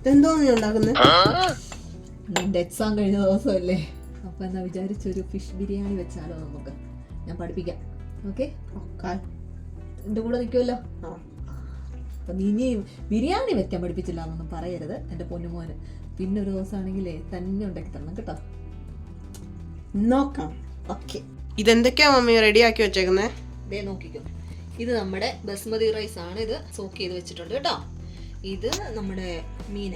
ഇതെന്തോന്ന് നീ ഉണ്ടാക്കുന്നത് നിന്റെ എക്സാം കഴിഞ്ഞ ദിവസമല്ലേ? അപ്പൊ എന്നാ വിചാരിച്ചൊരു ഫിഷ് ബിരിയാണി വെച്ചാലോ നമുക്ക്? ഞാൻ പഠിപ്പിക്കാം. ഓക്കെ. എന്റെ കൂടെ നിൽക്കുമല്ലോ അപ്പൊ നീ ഇനി ബിരിയാണി വെക്കാൻ പഠിപ്പിച്ചില്ല എന്നൊന്നും പറയരുത് എന്റെ പൊന്നുമോന് പിന്നെ ഒരു ദിവസമാണെങ്കിലേ തന്നെ ഉണ്ടാക്കി തരണം കേട്ടോ? നോക്കാം. ഓക്കെ. ഇതെന്തൊക്കെയാ മമ്മി? ആക്കി വെച്ചേക്കുന്നേ? ദേ നോക്കിക്കോ. ഇത് നമ്മുടെ ബസ്മതി റൈസ് ആണ്. ഇത് സോക്ക് ചെയ്ത് വെച്ചിട്ടുണ്ട് കേട്ടോ. ഇത് നമ്മുടെ മീൻ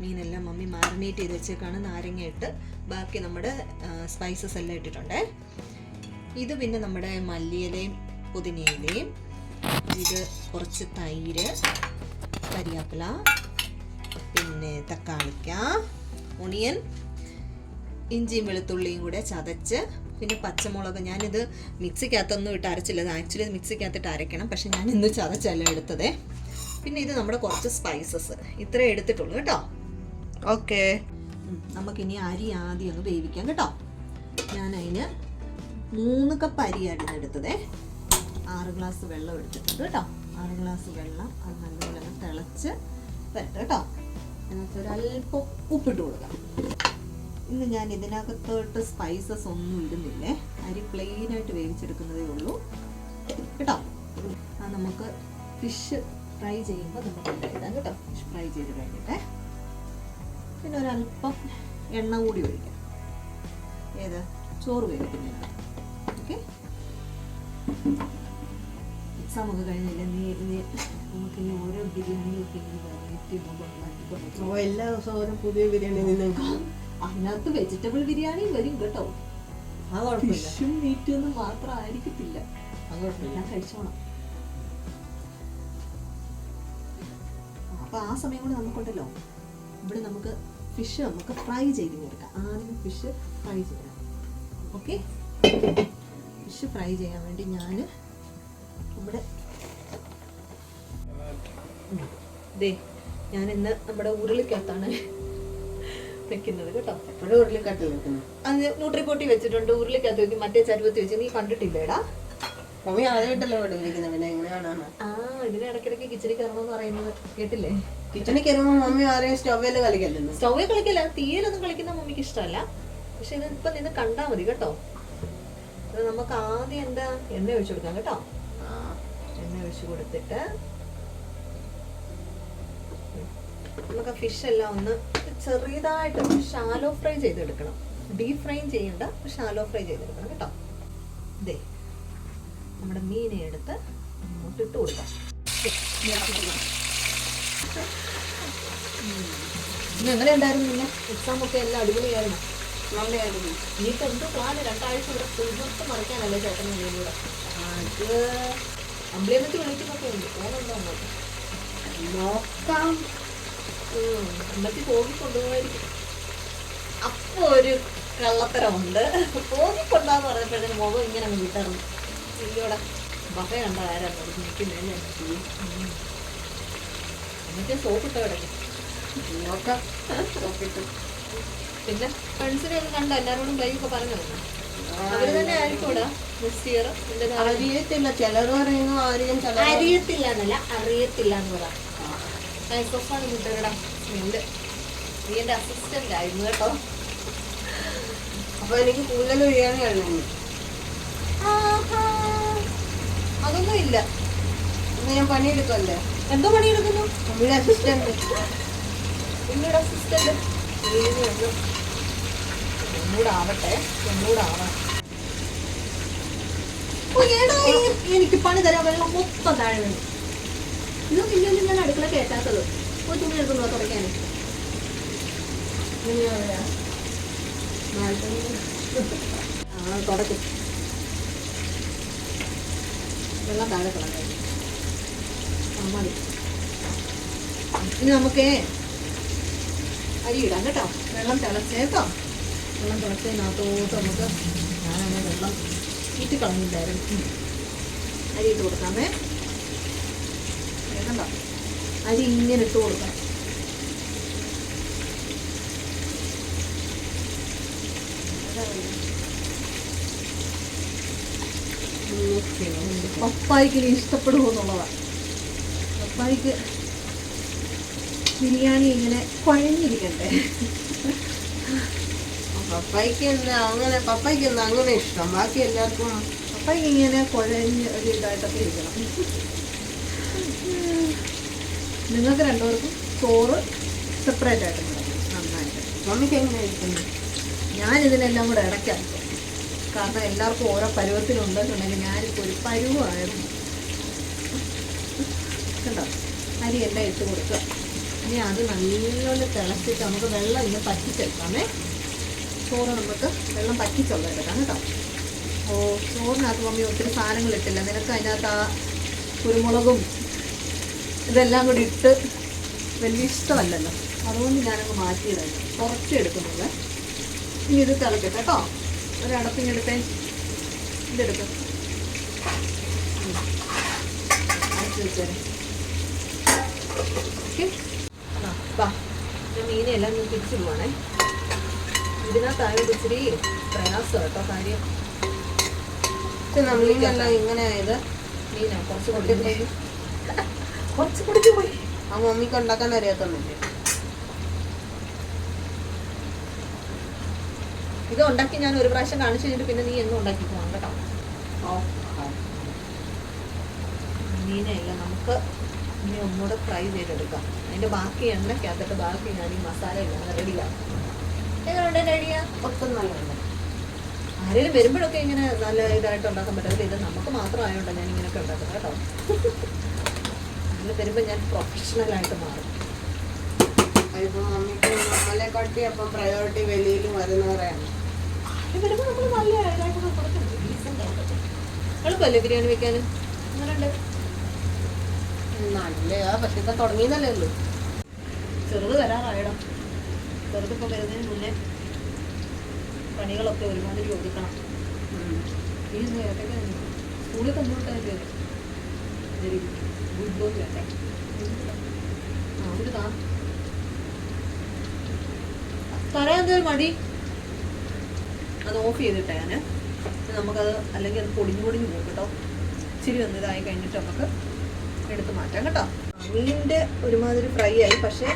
മീനെല്ലാം മമ്മി മാരിനേറ്റ് ചെയ്ത് വെച്ചേക്കാണ് നാരങ്ങ ഇട്ട്. ബാക്കി നമ്മുടെ സ്പൈസസ് എല്ലാം ഇട്ടിട്ടുണ്ട്. ഇത് പിന്നെ നമ്മുടെ മല്ലിയിലയും പുതിനയിലയും. ഇത് കുറച്ച് തൈര് കരിയാപ്പില പിന്നെ തക്കാളിക്ക ഒണിയൻ ഇഞ്ചിയും വെളുത്തുള്ളിയും കൂടെ ചതച്ച് പിന്നെ പച്ചമുളക്. ഞാനിത് മിക്സിക്കകത്തൊന്നും ഇട്ട് അരച്ചില്ല അത് ആക്ച്വലി ഇത് മിക്സിക്കകത്തിട്ട് അരയ്ക്കണം. പക്ഷെ ഞാൻ ഇന്ന് ചതച്ചല്ല എടുത്തത്. പിന്നെ ഇത് നമ്മുടെ കുറച്ച് സ്പൈസസ് ഇത്രേ എടുത്തിട്ടുള്ളൂ കേട്ടോ. ഓക്കെ നമുക്കിനി അരി ആദ്യം ഒന്ന് വേവിക്കാം കേട്ടോ. ഞാൻ അതിന് മൂന്ന് കപ്പ് അരിയാണ് എടുത്തതേ. ആറ് ഗ്ലാസ് വെള്ളം എടുത്തിട്ടുണ്ട് കേട്ടോ. ആറ് ഗ്ലാസ് വെള്ളം അത് നല്ലപോലെ തിളച്ച് വരട്ടെ കേട്ടോ. അതിനകത്ത് ഒരല്പം ഉപ്പിട്ട് കൊടുക്കാം. ഇന്ന് ഞാൻ ഇതിനകത്തോട്ട് സ്പൈസസ് ഒന്നും ഇടുന്നില്ലേ? അരി പ്ലെയിൻ ആയിട്ട് വേവിച്ചെടുക്കുന്നതേ ഉള്ളൂ. കേട്ടോ? ആ നമുക്ക് ഫിഷ് ഫ്രൈ ചെയ്യുമ്പോൾ നമുക്ക് ഇടാം കേട്ടോ. ഫിഷ് ഫ്രൈ ചെയ്ത് കഴിഞ്ഞിട്ട്. പിന്നെ ഒരല്പം എണ്ണ കൂടി ഒഴിക്കാം. ഏത്? ചോറ് വേവിക്കുന്നില്ല ഓക്കെ? എക്സാം ഒക്കെ കഴിഞ്ഞില്ല? നീ നമുക്ക് ഇനി ഓരോ ബിരിയാണിയൊക്കെ വെറൈറ്റി ഓ എല്ലാ ദിവസവും ഓരോ പുതിയ ബിരിയാണി നിങ്ങൾക്ക് അതിനകത്ത് വെജിറ്റബിൾ ബിരിയാണി വരും കേട്ടോ. അത് കുഴപ്പമില്ല. ഫിഷും മീറ്റും ഒന്നും മാത്രം ആയിരിക്കത്തില്ല. അത് കുഴപ്പമില്ല. കഴിച്ചോണം. അപ്പൊ ആ സമയം കൊണ്ട് നമുക്കുണ്ടല്ലോ. ഇവിടെ നമുക്ക് ഫിഷ് നമുക്ക് ഫ്രൈ ചെയ്തെടുക്കാം ആദ്യം ഫിഷ് ഫ്രൈ ചെയ്യാം ഓക്കെ ഫിഷ് ഫ്രൈ ചെയ്യാൻ വേണ്ടി ഞാൻ ഇവിടെ. ദേ ഞാൻ ഇന്ന് നമ്മുടെ ഉരുളിക്കകത്താണ് വെക്കുന്നത് കേട്ടോ. എപ്പോഴും ഉരുളിക്കട്ടിൽ വെക്കുന്നു. അത് വെച്ചിട്ടുണ്ട് ഉരുളിക്കകത്ത് വെക്കും മറ്റേ ചരുവത്തി വെച്ച്. നീ കണ്ടിട്ടില്ലേടാ? മമ്മി ആദ്യമായിട്ടല്ലേ പഠിപ്പിക്കുന്നത് പിന്നെ എങ്ങനെയാണ് ആ ഇതിന് ഇടയ്ക്കിടയ്ക്ക് കിച്ചടി കയറണമെന്ന് പറയുന്നത് കേട്ടില്ലേ? കയറുമ്പോൾ മമ്മി ആരെയും സ്റ്റൗവിൽ കളിക്കല്ലെന്ന്. സ്റ്റൗവിൽ കളിക്കില്ല തീയിലൊന്നും കളിക്കുന്ന മമ്മിക്ക് ഇഷ്ടമല്ല. പക്ഷെ ഇത് ഇപ്പൊ നിന്ന് കണ്ടാ മതി കേട്ടോ. നമുക്ക് ആദ്യം എന്താ? എണ്ണ ഒഴിച്ചു കൊടുക്കാം കേട്ടോ. എണ്ണ ഒഴിച്ചു കൊടുത്തിട്ട് നമുക്ക് ഫിഷ് എല്ലാം ഒന്ന് ചെറിയതായിട്ട് ഷാലോ ഫ്രൈ ചെയ്തെടുക്കണം. ഡീപ് ഫ്രൈ ചെയ്യണ്ട ഷാലോ ഫ്രൈ ചെയ്തെടുക്കണം കേട്ടോ. ഇതേ നമ്മുടെ മീനെ എടുത്ത് അങ്ങോട്ട് ഇട്ട് കൊടുക്കാം ഇന്ന് എങ്ങനെ ഉണ്ടായിരുന്നു പിന്നെ എക്സാം ഒക്കെ എല്ലാം അടിപൊളിയായിരുന്നു? നല്ലതായിരുന്നു. ഇനിയിപ്പോ എന്ത് പ്ലാന് രണ്ടാഴ്ച ഇവിടെ തീർത്ത് മറിക്കാനല്ലേ ചേട്ടൻ കൂടെ? അത് അമ്പിളിയമ്മക്ക് വിളിക്കുന്നൊക്കെ ഉണ്ട്. ഫോണുണ്ടോ അങ്ങോട്ട്? നോക്കാം. അമ്മച്ചി പോകി കൊണ്ടുപോയിരിക്കും അപ്പൊ ഒരു കള്ളത്തരമുണ്ട്. പോകി കൊണ്ടാന്ന് പറഞ്ഞപ്പോഴത്തേന് മുഖം ഇങ്ങനെ വീട്ടാറുണ്ട് വിട്ടറിഞ്ഞു ബഹ ബഫ കണ്ട ആരാ നിൽക്കുന്നല്ലേ എന്നിട്ട് സോപ്പിട്ട് കിടക്കും. നോക്കാം. സോപ്പിട്ട്. പിന്നെ ഫ്രണ്ട്സിനെ ഒക്കെ കണ്ട എല്ലാരോടും ബൈ ഒക്കെ പറഞ്ഞു തന്നെ അവർ തന്നെ അറിയത്തില്ല. ചിലർ പറയുന്നു ആരെയും അറിയത്തില്ല എന്നല്ല അറിയത്തില്ല എന്ന് പറ. മൈക്രോഫോൺ കിട്ടടാ സ്മെല്ല്. നീ എന്റെ അസിസ്റ്റന്റ് ആയിരുന്നു കേട്ടോ. അപ്പൊ എനിക്ക് കൂടുതൽ ബിരിയാണി കഴിയുന്നു. അതൊന്നും ഇല്ല. ഇന്ന് ഞാൻ പണിയെടുക്കല്ലേ എന്തോ പണിയെടുക്കുന്നു? മമ്മിയുടെ അസിസ്റ്റന്റ് നിങ്ങളുടെ അസിസ്റ്റന്റ് ഒന്നുകൂടാവട്ടെ ഒന്നുകൂടെ ആവണം. ഓ, എടാ, എനിക്ക് പണി തരാൻ വെള്ളം മൊത്തം താഴെ വീണു. ഇല്ലല്ലോ ഞാൻ അടുക്കള കേട്ടാത്തത് പോയി തുണി എടുക്കുന്നു തുടയ്ക്കാൻ തുടക്കും. വെള്ളം താഴെ കളഞ്ഞു. ആ ഇനി നമുക്ക് അരി ഇടാം കേട്ടോ. വെള്ളം തിളച്ചേട്ടോ വെള്ളം തിളച്ചതിനകത്തോട്ട് നമുക്ക് ഞാനാണ് വെള്ളം ഇട്ട് കളഞ്ഞിട്ടുണ്ടായിരുന്നു ഉം. അരി ഇട്ട് കൊടുക്കാമേ. വേണ്ട അരി ഇങ്ങനെ ഇട്ട് കൊടുക്കണം. പപ്പായ്ക്ക് ഇനി ഇഷ്ടപ്പെടുമോ എന്നുള്ളതാണ് പപ്പായ്ക്ക് ബിരിയാണി ഇങ്ങനെ കുഴഞ്ഞിരിക്കണ്ടേ. പപ്പായ്ക്ക് എന്താ അങ്ങനെ പപ്പായ്ക്ക് എന്താ അങ്ങനെ ഇഷ്ടം? ബാക്കി എല്ലാവർക്കും പപ്പായ്ക്ക് ഇങ്ങനെ കുഴഞ്ഞ് ഒരു ഇതായിട്ടൊക്കെ ഇരിക്കണം. നിങ്ങൾക്ക് രണ്ടുപേർക്കും ചോറ് സെപ്പറേറ്റ് ആയിട്ട് നന്നായിട്ട്. മമ്മിക്ക് ഞാൻ ഇതിനെല്ലാം കൂടെ ഇടയ്ക്കാം കാരണം എല്ലാവർക്കും ഓരോ പരുവത്തിലുണ്ടെന്നുണ്ടെങ്കിൽ ഞാനിപ്പോൾ ഒരു പരുവമായിരുന്നു കണ്ടോ? അരി എല്ലാം ഇട്ട് കൊടുക്കുക. ഇനി അത് നല്ലോണം തിളച്ചിട്ട് നമുക്ക് വെള്ളം ഇന്ന് പറ്റിച്ചെടുക്കാമേ. ചോറ് നമുക്ക് വെള്ളം പറ്റിച്ചുള്ള എടുക്കാം കേട്ടോ ഓ ചോറിനകത്ത് മമ്മി ഒത്തിരി സാധനങ്ങൾ ഇട്ടില്ല. നിനക്ക് അതിനകത്ത് ആ കുരുമുളകും ഇതെല്ലാം കൂടി ഇട്ട് വലിയ ഇഷ്ടമല്ലല്ലോ. അതുകൊണ്ട് ഞാനങ്ങ് മാറ്റിയതായിരുന്നു കുറച്ച് എടുക്കുന്നത് ഇനി ഇത് തിളക്കട്ടെ കേട്ടോ. ഒരടപ്പിങ്ങെടുത്തേ ഇതെടുക്കാം. അടച്ച് വെച്ചേരെ. ഓക്കെ. ആ വാ. ഞാൻ മീനെല്ലാം ഞാൻ തിരിച്ചു പോകണേ ഇതിനകത്തായത് ഇച്ചിരി പ്രയാസം കേട്ടോ കാര്യം. നമ്മളിനെല്ലാം ഇങ്ങനെ ആയത്. മീനാ കുറച്ച് പോയി കുറച്ച് പൊടിഞ്ഞു പോയി. ആ മമ്മിക്ക് ഉണ്ടാക്കാൻ അറിയാത്തൊന്നുമില്ല ഇത് ഉണ്ടാക്കി ഞാൻ ഒരു പ്രാവശ്യം കാണിച്ചു കഴിഞ്ഞിട്ട് പിന്നെ നീ എന്നും ഉണ്ടാക്കി പോകാം കേട്ടോ. മീനെയല്ല നമുക്ക് ഇനി ഒന്നുകൂടെ ഫ്രൈ ചെയ്തെടുക്കാം. അതിന്റെ ബാക്കി എണ്ണയ്ക്കകത്തിട്ട് ബാക്കി ഞാൻ ഈ മസാല ഇല്ലാതെ എങ്ങനെയുണ്ട് റെഡിയാ ഒട്ടും നല്ലതാണ് ആരെങ്കിലും വരുമ്പോഴൊക്കെ ഇങ്ങനെ നല്ല ഇതായിട്ട് ഉണ്ടാക്കാൻ പറ്റില്ല ഇത് നമുക്ക് മാത്രം ആയതുകൊണ്ടാണ് ഞാൻ ഇങ്ങനെയൊക്കെ ഉണ്ടാക്കുന്നത് കേട്ടോ. അതിൽ വരുമ്പോൾ ഞാൻ പ്രൊഫഷണലായിട്ട് മാറും. അതിപ്പോ മമ്മിക്ക് നമ്മളെ കാട്ടി അപ്പം പ്രയോറിറ്റി വെളിയിൽ വരുന്നവരെയാണ് ആര് വരുമ്പോൾ നമ്മൾ നല്ല ഇതായിട്ട് കൊടുക്കണം ഡീസന്റ് ആയിട്ട് എളുപ്പമല്ലേ ബിരിയാണി വെക്കാൻ അങ്ങനെയുണ്ട് നല്ലതാ പക്ഷെ ഇപ്പൊ തുടങ്ങിയെന്നല്ലേ ഉള്ളൂ. ചെറുത് വരാറായടാ. ചെറുതിപ്പോൾ വരുന്നതിന് മുന്നേ പണികളൊക്കെ ഒരുപാട് ചോദിക്കണം. ഈ സ്കൂളിൽ ഗുഡ് ഒരു താ എന്തൊരു മടി അത് ഓഫ് ചെയ്തിട്ടേ ഞാൻ നമുക്കത് അല്ലെങ്കിൽ അത് പൊടിഞ്ഞു പൊടിഞ്ഞു പോകും കേട്ടോ. ഇച്ചിരി വന്നതായി കഴിഞ്ഞിട്ട് നമുക്ക് എടുത്ത് മാറ്റാം കേട്ടോ. മീനിന്റെ ഒരുമാതിരി ഫ്രൈ ആയി. പക്ഷേ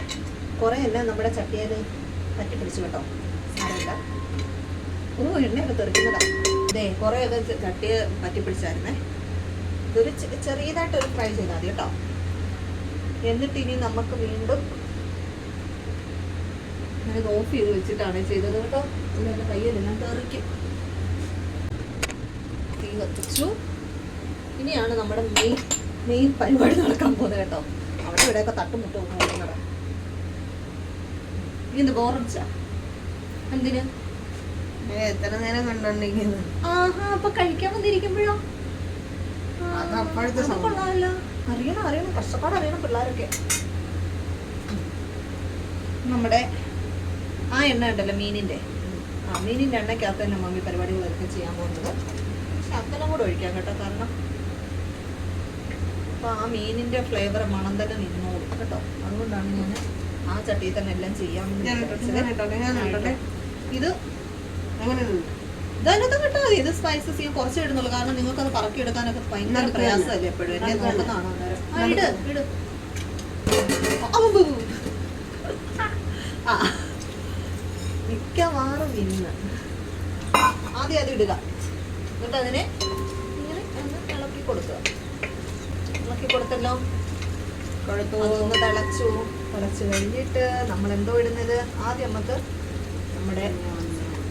കുറേ എല്ലാം നമ്മുടെ ചട്ടിയിൽ പറ്റി പിടിച്ചു കേട്ടോ. സാരമില്ല. ഓ എണ്ണയൊക്കെ തെറിക്കുന്നതാ. അതെ കുറേയൊക്കെ ചട്ടിയെ പറ്റി പിടിച്ചായിരുന്നേ. ഇതൊരു ചെറിയതായിട്ട് ചെറിയതായിട്ടൊരു ഫ്രൈ ചെയ്താൽ മതി കേട്ടോ. എന്നിട്ട് ഇനി നമുക്ക് വീണ്ടും ഞാനിത് ഓഫ് ചെയ്ത് വെച്ചിട്ടാണ് ചെയ്തത് കേട്ടോ. ഇതിന്റെ കയ്യിലെല്ലാം തെറിക്കും. തീ കത്തിച്ചു. ഇനിയാണ് നമ്മുടെ മെയിൻ മെയിൻ പരിപാടി നടക്കാൻ പോകുന്നത് കേട്ടോ. അവിടെ ഇവിടെയൊക്കെ തട്ടുമുട്ട് പോകുന്നത് ഇന്ന് ബോറടിച്ച എന്തിന്? എത്ര നേരം കണ്ടോണ്ടിരിക്കുന്നു ആഹാ അപ്പൊ കഴിക്കാൻ വന്നിരിക്കുമ്പോഴോ? അത് അപ്പോഴത്തെ അത് സംഭവം. കൊള്ളാമല്ലോ. അറിയണം അറിയണം കഷ്ടപ്പാട് അറിയണം പിള്ളേരൊക്കെ നമ്മുടെ ആ എണ്ണ ഉണ്ടല്ലോ മീനിന്റെ ആ മീനിന്റെ എണ്ണയ്ക്കകത്ത് തന്നെ മമ്മി പരിപാടികളൊക്കെ ചെയ്യാൻ പോകുന്നത് അങ്ങനെ കൂടെ ഒഴിക്കാം കേട്ടോ കാരണം അപ്പൊ ആ മീനിന്റെ ഫ്ലേവർ മണം തന്നെ നിന്നോളും കേട്ടോ അതുകൊണ്ടാണ് ഞാൻ ആ ചട്ടിയിൽ തന്നെ എല്ലാം ചെയ്യാൻ. ഇത് അങ്ങനെയുണ്ട് ഇതതിനകത്ത് കിട്ടാതെ ഇത് സ്പൈസസ് ഞാൻ കുറച്ച് ഇടുന്നുള്ളൂ. കാരണം നിങ്ങൾക്ക് അത് പറക്കി എടുക്കാനൊക്കെ ഭയങ്കര പ്രയാസമല്ലേ എപ്പോഴും? എന്നെ നടുക്ക് നോക്കുന്നതാണോ അന്നേരം ആ, നടുക്ക്. ഇട് ഇട്. അമ്പു. ആ മിക്കവാറും ഇന്ന്. ആദ്യം അത് ഇടുക. എന്നിട്ട് അതിനെ ഇങ്ങനെ ഒന്ന് ഇളക്കി കൊടുക്കുക. ഇളക്കി കൊടുത്തല്ലോ. തിളച്ചു. തിളച്ചു കഴിഞ്ഞിട്ട് നമ്മൾ എന്തോ ഇടുന്നത്? ആദ്യം നമുക്ക് നമ്മുടെ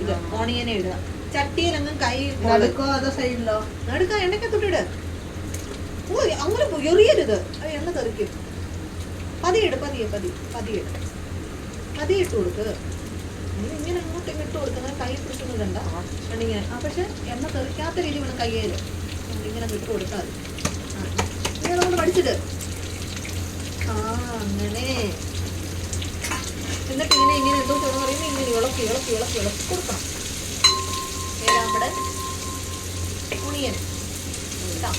ഇത് ഓണിയനെ ഇടുക. ചട്ടിയിലെങ്ങും കൈ നടുക്കോ അതോ സൈഡിലോ? നടുക്ക എണ്ണയ്ക്കത്തോട്ടിട് ഓ അങ്ങനെ എറിയരുത്. അത് എണ്ണ തെറിക്കും. പതിയിട് പതിയെ പതി പതിയിട് പതിയിട്ട് കൊടുക്ക്. ഇങ്ങനെ അങ്ങോട്ട് ഇങ്ങോട്ട് കൊടുക്കുന്ന കൈ പിടിച്ചൊന്നും കണ്ട എണ്ണിങ്ങനെ ആ പക്ഷെ എണ്ണ തെറിക്കാത്ത രീതി വേണം കയ്യേൽ. ഇങ്ങനെ വിട്ട് കൊടുത്താൽ ഇങ്ങനെ നമ്മൾ പഠിച്ചിട്ട്. ആ അങ്ങനെ. എന്നിട്ട് ഇങ്ങനെ ഇങ്ങനെ എന്തോ പറയുമ്പോൾ ഇങ്ങനെ ഇളക്കി ഇളക്കി ഇളക്കി ഇളക്കി കൊടുക്കണം. നമ്മുടെ ഉണിയൻ കേട്ടോ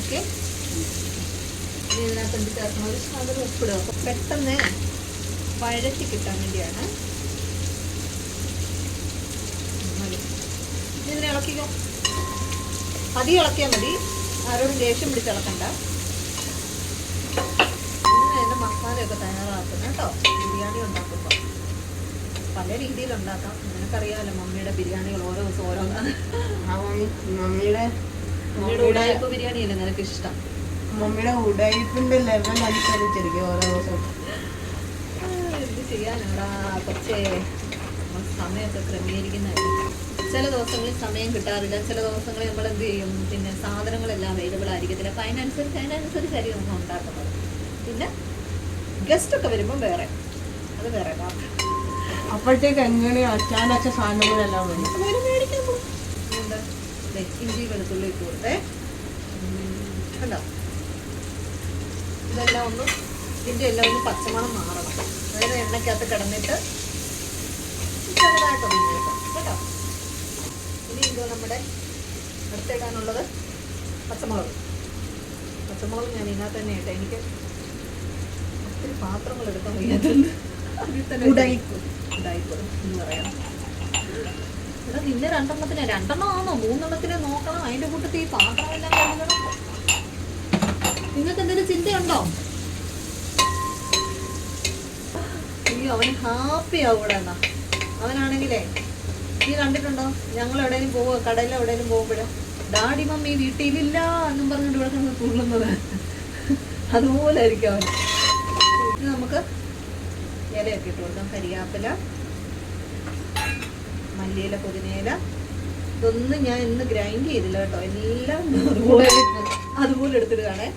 ഓക്കെ. ഇതിനകത്ത് എന്ത് ചേർക്കണം? ഒരു ശകലം ഉപ്പിടുക. അപ്പോൾ പെട്ടെന്ന് വഴറ്റി കിട്ടാൻ വേണ്ടിയാണ്. ഇതിനെ ഇളക്കിക്കോ. അതി ഇളക്കിയാൽ മതി. ആരോടും ദേഷ്യം പിടിച്ചിളക്കണ്ട ഇങ്ങനെ അതിന്റെ മസാലയൊക്കെ തയ്യാറാക്കുന്നു കേട്ടോ. ബിരിയാണി ഉണ്ടാക്കുമ്പോൾ പല രീതിയിൽ ഉണ്ടാക്കാം നിനക്കറിയാമല്ലോ മമ്മിയുടെ ബിരിയാണികൾ ഓരോ ദിവസം ഓരോന്നാണ് മമ്മിയുടെ മമ്മിയുടെ ഉടായ്പ ബിരിയാണി അല്ലേ നിനക്ക് ഇഷ്ടം മമ്മിയുടെ ഉടായ്പിന്റെ ലെവൽ അനുസരിച്ചിരിക്കും ഓരോ ദിവസം. എന്ത് ചെയ്യാനാടാ കുറച്ചേ നമ്മൾ സമയമൊക്കെ ക്രമീകരിക്കുന്നതായിരിക്കും ചില ദിവസങ്ങളിൽ സമയം കിട്ടാറില്ല. ചില ദിവസങ്ങളിൽ നമ്മൾ എന്ത് ചെയ്യും? പിന്നെ സാധനങ്ങളെല്ലാം അവൈലബിൾ ആയിരിക്കത്തില്ല. അപ്പം അതിനനുസരിച്ച് അതിനനുസരിച്ചായിരിക്കും നമ്മൾ ഉണ്ടാക്കുന്നത്. പിന്നെ ഗസ്റ്റൊക്കെ വരുമ്പം വേറെ. അത് വേറെ കാര്യം അപ്പോഴത്തേക്ക് എങ്ങനെ അച്ചാനച്ച സാധനങ്ങളെല്ലാം വരും ഇഞ്ചി വെളുത്തുള്ളി ഇട്ട് കൊടുത്തേ. ഉം, കണ്ടോ? ഇതെല്ലാം ഒന്ന് ഇതിന്റെ എല്ലാം ഒന്ന് പച്ചമണം മാറണം. അതായത് എണ്ണയ്ക്കകത്ത് കിടന്നിട്ട് ചെറുതായിട്ടൊന്ന് കേട്ടോ? ഇനി ഇത് നമ്മുടെ അടുത്തിടാനുള്ളത് പച്ചമുളക്. പച്ചമുളക് ഞാൻ ഇതിനകത്ത് തന്നെ ഇട്ടെ. എനിക്ക് ഒത്തിരി പാത്രങ്ങൾ എടുക്കാൻ വയ്യാത്തതുണ്ട് അതിൽ തന്നെ ഉടായിപ്പ് എന്ന് പറയാം. ഇവിടെ നിന്നെ രണ്ടെണ്ണത്തിന് രണ്ടെണ്ണം ആണോ? മൂന്നെണ്ണത്തിന് നോക്കണം. അതിന്റെ കൂട്ടത്തിൽ ഈ പാത്രമെല്ലാം കഴുകണം. നിങ്ങൾക്ക് എന്തെങ്കിലും ചിന്തയുണ്ടോ? അയ്യോ അവൻ ഹാപ്പി ആവൂടെ എന്നാ. അവനാണെങ്കിലേ നീ കണ്ടിട്ടുണ്ടോ? ഞങ്ങൾ എവിടെയും പോവുക കടയിൽ എവിടെയും പോകുമ്പോഴോ? ഡാഡി മമ്മി വീട്ടിലില്ല എന്നും പറഞ്ഞിട്ട് ഇവിടെ കിടന്ന് തുള്ളുന്നത്. അതുപോലെ ആയിരിക്കും അവൻ. നമുക്ക് ഇലയൊക്കെ ഇട്ട് കൊടുക്കാം. കരിയാപ്പില മല്ലിയില പുതിനയില ഇതൊന്നും ഞാൻ ഇന്ന് ഗ്രൈൻഡ് ചെയ്തില്ല കേട്ടോ. എല്ലാം അതുപോലെ അതുപോലെ എടുത്തിടുകയാണേ.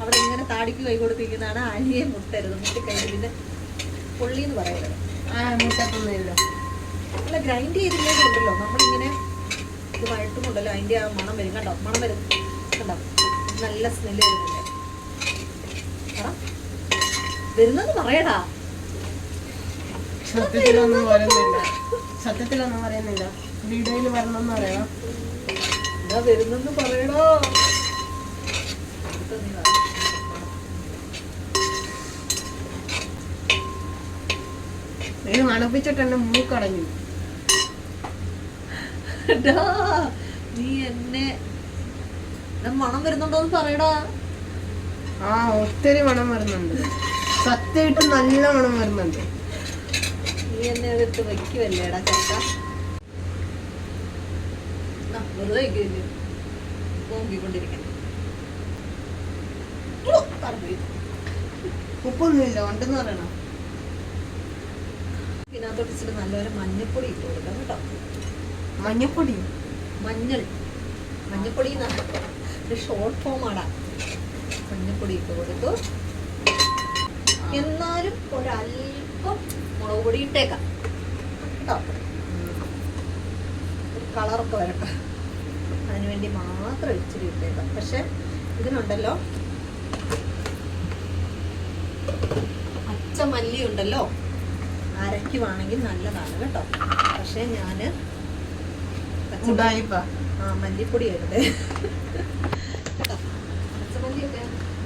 അവിടെ ഇങ്ങനെ താടിക്ക് കൈ കൊടുത്തിരിക്കുന്നതാണ് അലിയെ മുട്ടരുത്. മുട്ടിക്കഴിഞ്ഞ് പിന്നെ പുള്ളി എന്ന് പറയരുത്. ആ മുട്ടത്തൊന്നുമില്ല അല്ല ഗ്രൈൻഡ് ചെയ്തില്ലേണ്ടല്ലോ നമ്മളിങ്ങനെ ഇത് വഴട്ടുമുണ്ടല്ലോ അതിന്റെ ആ മണം വരും. കണ്ടോ? മണം വരും. കണ്ടോ? നല്ല സ്മെല്ല് വരുന്നുണ്ട് വരുന്നത് പറയടാ. സത്യത്തിലൊന്നും പറയുന്നില്ല സത്യത്തിലൊന്നും പറയുന്നില്ല. വീഡിയോയിൽ വരണമെന്ന് പറയാം. ഇതാ വരുന്നെന്ന് പറയണോ നീ മൂക്കടഞ്ഞു. നീ എന്നെ മണം വരുന്നുണ്ടോന്ന് പറയടാ. ആ ഒത്തിരി മണം വരുന്നുണ്ട്. സത്യമായിട്ട് നല്ല മണം വരുന്നുണ്ട്. നീ എന്നെ എടുത്ത് വെക്കുവല്ലേടാ ചക്ക എന്നാ, വെറുതെ ഇരിക്കില്ലേ നോക്കിക്കൊണ്ടിരിക്കണം ഉപ്പൊന്നുമില്ല ഉണ്ടെന്ന് പറയണം. ഇതിനകത്തോട്ട് ഇച്ചിരി നല്ലപോലെ മഞ്ഞപ്പൊടി ഇട്ട് കൊടുക്കാം കേട്ടോ. മഞ്ഞപ്പൊടി? മഞ്ഞൾ. മഞ്ഞപ്പൊടി ഷോർട്ട് ഫോമാടാ മഞ്ഞപ്പൊടി ഇട്ട് കൊടുത്തു. എന്നാലും ഒരല്പം മുളക് പൊടി ഇട്ടേക്കാം. കേട്ടോ? ഒരു കളറൊക്കെ വരട്ടെ. അതിനുവേണ്ടി മാത്രം ഇച്ചിരി ഇട്ടേക്കാം. പക്ഷെ ഇതിനുണ്ടല്ലോ പച്ചമല്ലി ഉണ്ടല്ലോ അരയ്ക്കുവാണെങ്കിൽ നല്ലതാണ് കേട്ടോ. പക്ഷെ ഉടായിപ്പ. ആ മല്ലിപ്പൊടി ആയിട്ട് പച്ചമല്ലിയൊക്കെ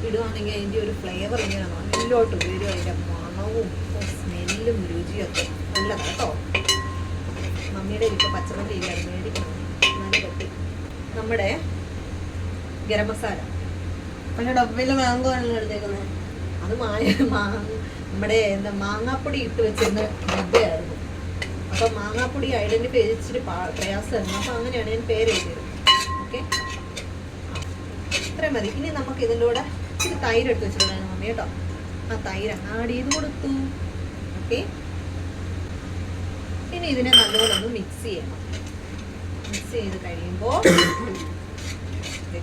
ഇടുവാണെങ്കിൽ അതിന്റെ ഒരു ഫ്ലേവർ ഇങ്ങനെ നല്ലോട്ട് വരും. അതിന്റെ മണവും സ്മെല്ലും രുചിയൊക്കെ നല്ലതാണ് കേട്ടോ. മമ്മിയുടെ ഇപ്പോൾ പച്ചമല്ലി ഇല്ല അത് മേടിക്കണം. നല്ല പറ്റി. നമ്മുടെ ഗരം മസാല. പക്ഷേ ഡബ്ബയിലെ മാങ്കോ ആണല്ലോ എടുത്തേക്കുന്നത് അത് മായ മാ- നമ്മുടെ എന്താ മാങ്ങാപ്പൊടി ഇട്ട് വെച്ചിരുന്ന ഡബ്ബയായിരുന്നു. അപ്പം മാങ്ങാപ്പൊടി ഐഡന്റിഫൈ ഇച്ചിരി പാ- പ്രയാസമായിരുന്നു. അപ്പം അങ്ങനെയാണ് ഞാൻ പേര് എഴുതിയത്. ഓക്കെ? ഇത്രയും മതി. ഇനി നമുക്ക് ഇതിന്റെ കൂടെ ഇച്ചിരി തൈര് എടുത്ത് വെച്ചിട്ടുണ്ടായിരുന്നു മമ്മി കേട്ടോ. ആ തൈര് ആഡ് ചെയ്ത് കൊടുത്തു. ഓക്കെ ഇനി ഇതിനെ നല്ലോണം ഒന്ന് മിക്സ് ചെയ്യണം. മിക്സ് ചെയ്ത് കഴിയുമ്പോൾ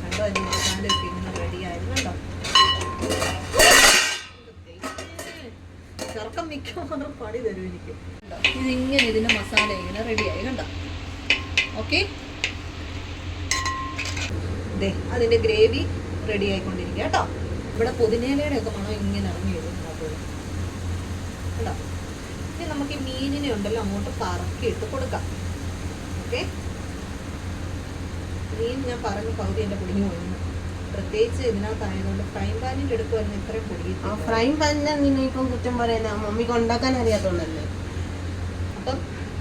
കണ്ടോ? അതിന് മസാലയൊക്കെ ഇങ്ങനെ റെഡി ആയിരുന്നു കണ്ടോ? ചെറുക്കം മിക്കവാറും പണി തരും എനിക്ക്. ഇതിങ്ങനെ ഇതിന്റെ മസാല ഇങ്ങനെ റെഡിയായി കണ്ടോ? ഓക്കെ ദേ അതിന്റെ ഗ്രേവി റെഡി ആയിക്കൊണ്ടിരിക്കുക കേട്ടോ. ഇവിടെ പൊതിനേലയുടെ ഒക്കെ മണം ഇങ്ങനെ ഇറങ്ങി വരും ഇനി നമുക്ക് ഈ മീനിനെ ഉണ്ടല്ലോ അങ്ങോട്ട് പറക്കിയിട്ട് കൊടുക്കാം. ഓക്കെ? മീൻ ഞാൻ പറഞ്ഞു പകുതി എന്റെ പൊടിഞ്ഞു പോയിരുന്നു പ്രത്യേകിച്ച് ഇതിനകത്തായതുകൊണ്ട് ഫ്രൈ പാനിൽ എടുക്കുമായിരുന്നു ഇത്രയും പൊടി പൊടിയിട്ട് ഫ്രൈ പാനിനെ നിന്നെ ഇപ്പം കുറ്റം പറയുന്ന മമ്മിക്ക് ഉണ്ടാക്കാൻ അറിയാത്തോണ്ടല്ലേ? അപ്പം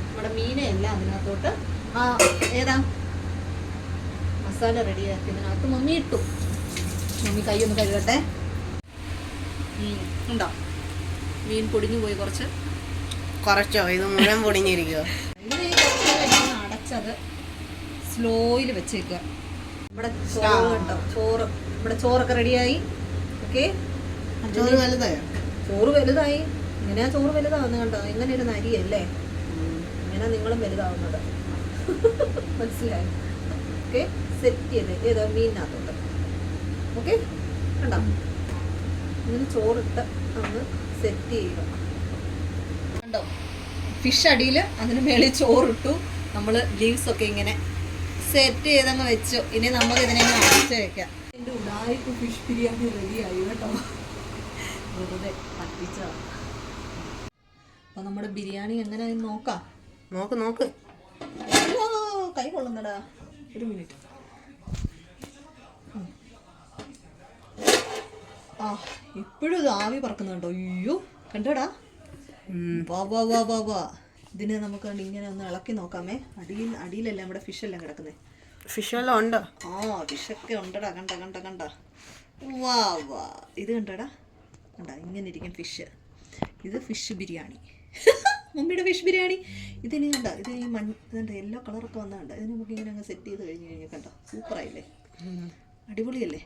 നമ്മുടെ മീനെല്ലാം അതിനകത്തോട്ട് ആ ഏതാ? മസാല റെഡിയാക്കി ഇതിനകത്ത് മമ്മി ഇട്ടു മമ്മി കൈ ഒന്ന് കഴുകട്ടെ ഉണ്ടോ? മീൻ പൊടിഞ്ഞു പോയി കുറച്ച്. കുറച്ചോ? ഇത് മുഴുവൻ പൊടിഞ്ഞിരിക്കുമോ അടച്ചത് സ്ലോയിൽ വെച്ചേക്കുക ഇവിടെ ചോറ് കേട്ടോ ചോറ്. ഇവിടെ ചോറൊക്കെ റെഡിയായി. ഓക്കെ? ചോറ് വലുതായോ? ചോറ് വലുതായി. ഇങ്ങനെയാ ചോറ് വലുതാവുന്നത് കണ്ടോ? ഇങ്ങനെ ഒരു നരിയല്ലേ ഇങ്ങനെ നിങ്ങളും വലുതാവുന്നത്. മനസ്സിലായി? ഓക്കെ? സെറ്റ് ചെയ്ത്. ഏതോ മീനിനകത്തോട്ട്? ഓക്കെ? കണ്ടോ? ഇങ്ങനെ ചോറിട്ട് അങ്ങ് സെറ്റ് ചെയ്യുക. കണ്ടോ? ഫിഷ് അടിയിൽ അതിന് മേളിൽ ചോറിട്ടു. നമ്മൾ ലീവ്സ് ഒക്കെ ഇങ്ങനെ സെറ്റ് ചെയ്തങ്ങ് വെച്ചു. ഇനി നമുക്ക് ഇതിനെ അടച്ച് വെക്കാം. എന്റെ ഉടായ്പ ഫിഷ് ബിരിയാണി റെഡിയായി കേട്ടോ. വെറുതെ പറ്റിച്ചതാണ് അപ്പം നമ്മുടെ ബിരിയാണി എങ്ങനെ നോക്കാം. നോക്ക് നോക്ക്. കൈ കൊള്ളുന്നടാ. ഒരു മിനിറ്റ് ആ ഇപ്പോഴും ഇത് ആവി പറക്കുന്നുണ്ടോ അയ്യോ കണ്ടോടാ? വാ വാ വാ വാ വാ. ഇതിനെ നമുക്ക് ഇങ്ങനെ ഒന്ന് ഇളക്കി നോക്കാമേ. അടിയിൽ അടിയിലല്ല നമ്മുടെ ഫിഷ് എല്ലാം കിടക്കുന്നത് ഫിഷ് വല്ലതും ഉണ്ടോ? ആ ഫിഷൊക്കെ ഉണ്ടടാ. കണ്ട കണ്ട കണ്ട. വാ വാ. ഇത് കണ്ടടാ? കണ്ട ഇങ്ങനെ ഇരിക്കും ഫിഷ് ഇത് ഫിഷ് ബിരിയാണി. മമ്മിയുടെ ഫിഷ് ബിരിയാണി. ഇതിന് കണ്ട? ഇത് ഈ മൺ ഇതുണ്ട് യെല്ലോ കളറൊക്കെ വന്നതുണ്ട് ഇതിന് നമുക്ക് ഇങ്ങനെ അങ്ങ് സെറ്റ് ചെയ്ത് കഴിഞ്ഞ് കഴിഞ്ഞാൽ കണ്ടോ? സൂപ്പറായില്ലേ അടിപൊളിയല്ലേ.